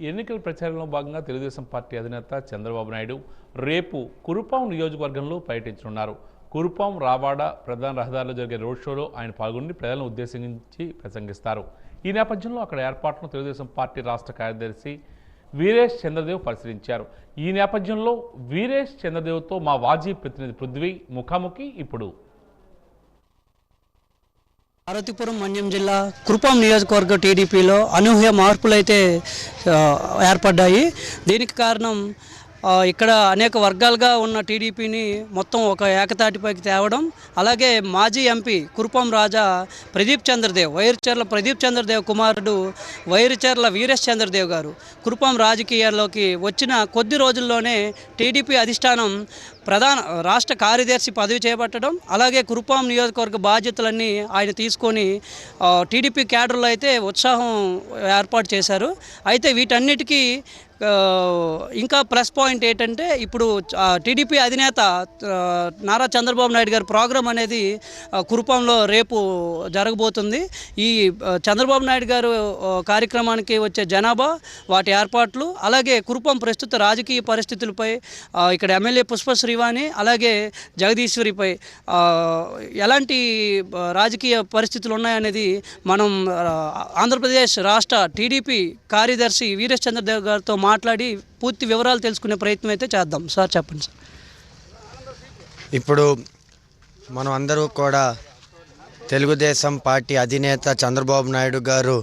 ఎన్నికల ప్రచారంలో భాగంగా తెలుగుదేశం పార్టీ అధినేత చంద్రబాబు నాయుడు రేపు కురుపాం నియోజకవర్గంలో పర్యటించనున్నారు. కురుపాం రావాడ ప్రధాన రహదారిలో జరిగే రోడ్ షోలో ఆయన పాల్గొని ప్రజలను ఉద్దేశించి ప్రసంగిస్తారు. ఈ నేపథ్యంలో అక్కడ ఏర్పాట్లను తెలుగుదేశం పార్టీ రాష్ట్ర కార్యదర్శి వీరేష్ చంద్రదేవ్ పరిశీలించారు. ఈ నేపథ్యంలో వీరేష్ చంద్రదేవ్తో మా వాజీ ప్రతినిధి పృథ్వీ ముఖాముఖి ఇప్పుడు పార్వతీపురం మన్యం జిల్లా కృపం నియోజకవర్గ టీడీపీలో అనూహ్య మార్పులైతే ఏర్పడ్డాయి. దీనికి కారణం ఇక్కడ అనేక వర్గాలుగా ఉన్న టీడీపీని మొత్తం ఒక ఏకతాటిపైకి తేవడం అలాగే మాజీ ఎంపీ కురుపం రాజా ప్రదీప్ చంద్రదేవ్ వైరుచర్ల ప్రదీప్ చంద్రదేవ్ కుమారుడు వైరుచర్ల వీరేష్ చంద్రదేవ్ గారు కురుపం రాజకీయాల్లోకి వచ్చిన కొద్ది రోజుల్లోనే టీడీపీ అధిష్టానం ప్రధాన రాష్ట్ర కార్యదర్శి పదవి చేపట్టడం అలాగే కురుపాం నియోజకవర్గ బాధ్యతలన్నీ ఆయన తీసుకొని టీడీపీ క్యాడర్లో అయితే ఉత్సాహం ఏర్పాటు చేశారు. అయితే వీటన్నిటికీ ఇంకా ప్లస్ పాయింట్ ఏంటంటే ఇప్పుడు టీడీపీ అధినేత నారా చంద్రబాబు నాయుడు గారి ప్రోగ్రాం అనేది కురుపంలో రేపు జరగబోతుంది. ఈ చంద్రబాబు నాయుడు గారు కార్యక్రమానికి వచ్చే జనాభా వాటి ఏర్పాట్లు అలాగే కురుపం ప్రస్తుత రాజకీయ పరిస్థితులపై ఇక్కడ ఎమ్మెల్యే పుష్ప శ్రీవాణి అలాగే జగదీశ్వరిపై ఎలాంటి రాజకీయ పరిస్థితులు ఉన్నాయనేది మనం ఆంధ్రప్రదేశ్ రాష్ట్ర టీడీపీ కార్యదర్శి వీరేష్ చంద్రదేవ్ గారితో మాట్లాడి పూర్తి వివరాలు తెలుసుకునే ప్రయత్నం అయితే చేద్దాం. సార్ చెప్పండి సార్. ఇప్పుడు మనం అందరూ కూడా తెలుగుదేశం పార్టీ అధినేత చంద్రబాబు నాయుడు గారు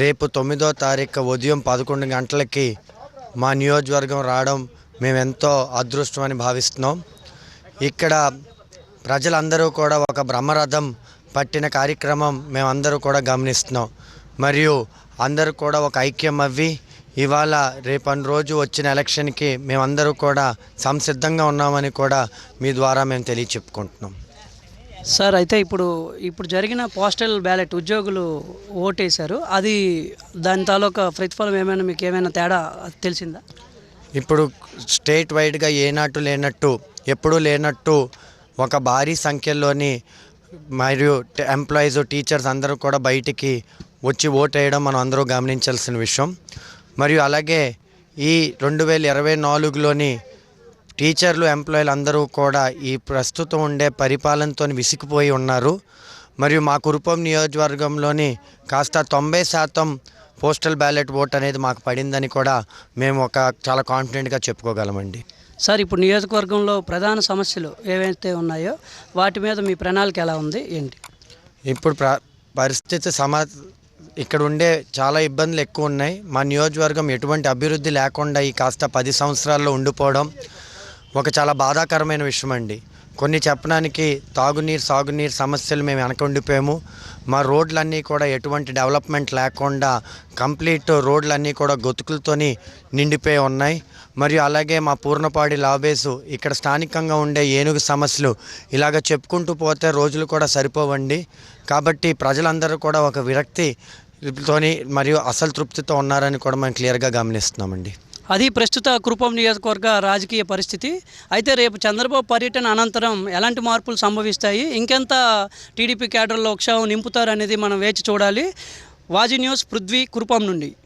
రేపు తొమ్మిదో తారీఖు ఉదయం పదకొండు గంటలకి మా నియోజకవర్గం రావడం మేమెంతో అదృష్టమని భావిస్తున్నాం. ఇక్కడ ప్రజలందరూ కూడా ఒక బ్రహ్మరథం పట్టిన కార్యక్రమం మేమందరూ కూడా గమనిస్తున్నాం. మరియు అందరూ కూడా ఒక ఐక్యం అవ్వి ఇవాళ రేపటి రోజు వచ్చిన ఎలక్షన్కి మేమందరూ కూడా సంసిద్ధంగా ఉన్నామని కూడా మీ ద్వారా మేము తెలియచెప్పుకుంటున్నాం. సార్ అయితే ఇప్పుడు ఇప్పుడు జరిగిన పోస్టల్ బ్యాలెట్ ఉద్యోగులు ఓటేశారు. అది దాని తాలూకా ప్రతిఫలం ఏమైనా మీకు ఏమైనా తేడా తెలిసిందా? ఇప్పుడు స్టేట్ వైడ్గా ఏనాటు లేనట్టు ఎప్పుడూ లేనట్టు ఒక భారీ సంఖ్యలోని మరియు ఎంప్లాయీస్ టీచర్స్ అందరూ కూడా బయటికి వచ్చి ఓట్ వేయడం మనం అందరూ గమనించాల్సిన విషయం. మరియు అలాగే ఈ రెండు వేల ఇరవై నాలుగులోని టీచర్లు ఎంప్లాయీలు అందరూ కూడా ఈ ప్రస్తుతం ఉండే పరిపాలనతో విసిగిపోయి ఉన్నారు. మరియు మా కురుపం నియోజకవర్గంలోని కాస్త తొంభై శాతం పోస్టల్ బ్యాలెట్ ఓట్ అనేది మాకు పడిందని కూడా మేము ఒక చాలా కాన్ఫిడెంట్గా చెప్పుకోగలమండి. సార్ ఇప్పుడు నియోజకవర్గంలో ప్రధాన సమస్యలు ఏవైతే ఉన్నాయో వాటి మీద మీ ప్రణాళిక ఎలా ఉంది? ఏంటి? ఇప్పుడు ప్ర పరిస్థితి సమా ఇక్కడ ఉండే చాలా ఇబ్బందులు ఎక్కువ ఉన్నాయి. మా నియోజకవర్గం ఎటువంటి అభివృద్ధి లేకుండా ఈ కాస్త పది సంవత్సరాల్లో ఉండిపోవడం ఒక చాలా బాధాకరమైన విషయం అండి కొన్ని చెప్పడానికి తాగునీరు సాగునీరు సమస్యలు మేము వెనక ఉండిపోయాము. మా రోడ్లన్నీ కూడా ఎటువంటి డెవలప్మెంట్ లేకుండా కంప్లీట్ రోడ్లన్నీ కూడా గొతుకులతోని నిండిపోయి ఉన్నాయి. మరియు అలాగే మా పూర్ణపాడి లాబేసు ఇక్కడ స్థానికంగా ఉండే ఏనుగు సమస్యలు ఇలాగ చెప్పుకుంటూ పోతే రోజులు కూడా సరిపోవండి. కాబట్టి ప్రజలందరూ కూడా ఒక విరక్తి తోని మరియు అసలు తృప్తితో ఉన్నారని కూడా మనం క్లియర్గా గమనిస్తున్నామండి. అది ప్రస్తుత కురుపం నియోజకవర్గ రాజకీయ పరిస్థితి. అయితే రేపు చంద్రబాబు పర్యటన అనంతరం ఎలాంటి మార్పులు సంభవిస్తాయి? ఇంకెంత టీడీపీ క్యాడర్లో ఉత్సాహం నింపుతారు అనేది మనం వేచి చూడాలి. వాజీ న్యూస్ పృథ్వీ కురుపం నుండి.